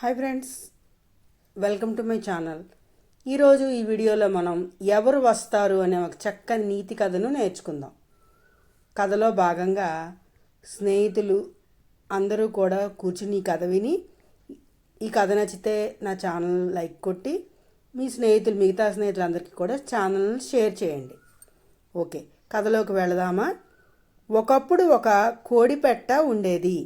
Hi friends welcome to my channel ఈరోజు ఈ వీడియోలో మనం ఎవరు వస్తారు అనే ఒక చక్కని నీతి కథను నేర్చుకుందాం. కథలో భాగంగా స్నేహితులు అందరూ కూడా కూర్చుని ఈ కథ విని ఈ కథ నచ్చితే నా ఛానల్ లైక్ కొట్టి మీ స్నేహితులు మిగతా స్నేహితులందరికీ కూడా ఛానల్ని షేర్ చేయండి. ఓకే కథలోకి వెళదామా? ఒకప్పుడు ఒక కోడిపెట్ట ఉండేది.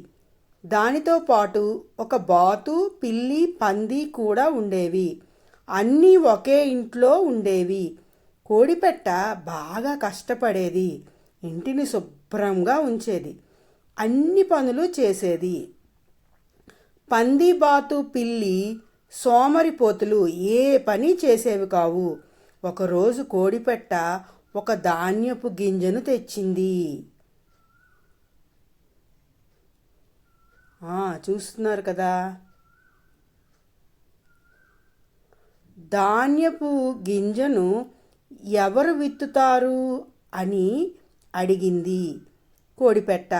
దానితో పాటు ఒక బాతు పిల్లి పంది కూడా ఉండేవి. అన్నీ ఒకే ఇంట్లో ఉండేవి. కోడిపెట్ట బాగా కష్టపడేది. ఇంటిని శుభ్రంగా ఉంచేది. అన్ని పనులు చేసేది. పంది బాతు పిల్లి సోమరిపోతులు ఏ పని చేసేవి కావు. ఒకరోజు కోడిపెట్ట ఒక ధాన్యపు గింజను తెచ్చింది. చూస్తున్నారు కదా. ధాన్యపు గింజను ఎవరు విత్తుతారు అని అడిగింది కోడిపెట్ట.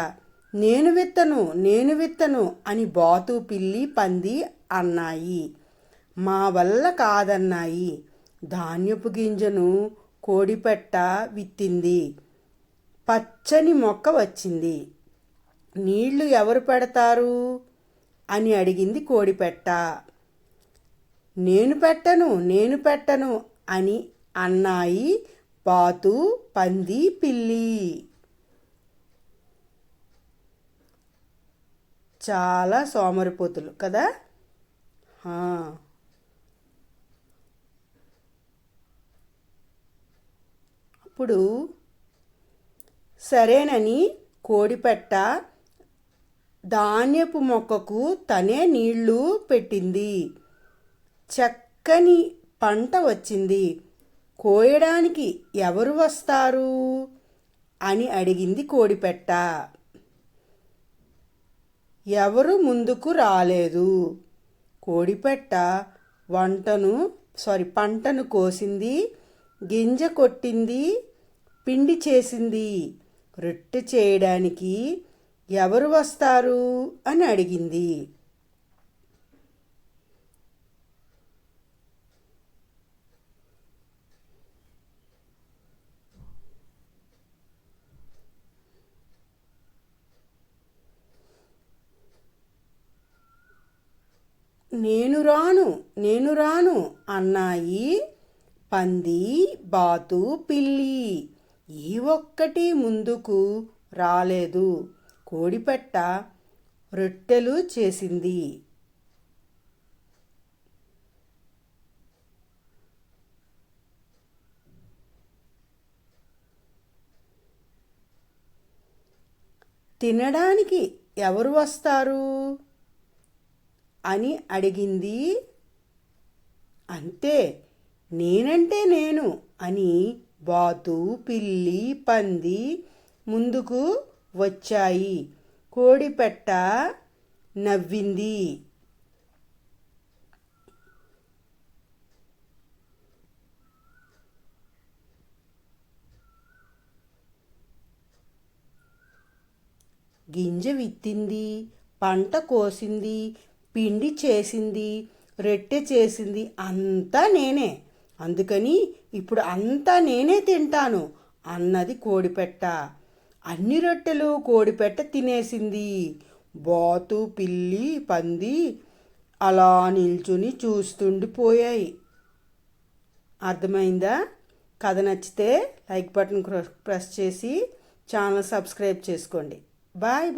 నేను విత్తను నేను విత్తను అని బాతు పిల్లి పంది అన్నాయి. మా వల్ల కాదన్నాయి. ధాన్యపు గింజను కోడిపెట్ట విత్తింది. పచ్చని మొక్క వచ్చింది. నీళ్ళు ఎవరు పెడతారు? అని అడిగింది కోడిపెట్ట. నేను పెట్టను నేను పెట్టను అని అన్నాయి పాతు పంది పిల్లి. చాలా సోమరిపోతులు కదా? అప్పుడు సరేనని కోడిపెట్ట ధాన్యపు మొక్కకు తనే నీళ్ళు పెట్టింది. చక్కని పంట వచ్చింది. కోయడానికి ఎవరు వస్తారు? అని అడిగింది కోడిపెట్ట. ఎవరు ముందుకు రాలేదు. కోడిపెట్ట వంటను సారీ పంటను కోసింది గింజ కొట్టింది పిండి చేసింది. రొట్టె చేయడానికి ఎవరు వస్తారు? అని అడిగింది. నేను రాను నేను రాను అన్నాయి పంది బాతు పిల్లి. ఈ ఒక్కటి ముందుకు రాలేదు. కోడిపెట్ట రొట్టెలు చేసింది. తినడానికి ఎవరు వస్తారు? అని అడిగింది. అంతే నేనంటే నేను అని బాతు పిల్లి పంది ముందుకు వచ్చాయి. కోడిపెట్ట నవ్వింది. గింజ విత్తింది పంట కోసింది పిండి చేసింది రొట్టె చేసింది అంతా నేనే. అందుకని ఇప్పుడు అంతా నేనే తింటాను అన్నది కోడిపెట్ట. అన్ని రొట్టెలు కోడిపెట్ట తినేసింది. బాతు పిల్లి పంది అలా నిల్చుని చూస్తుండిపోయాయి అర్థమైందా? కథ నచ్చితే లైక్ బటన్ ప్రెస్ చేసి ఛానల్ సబ్స్క్రైబ్ చేసుకోండి. Bye bye.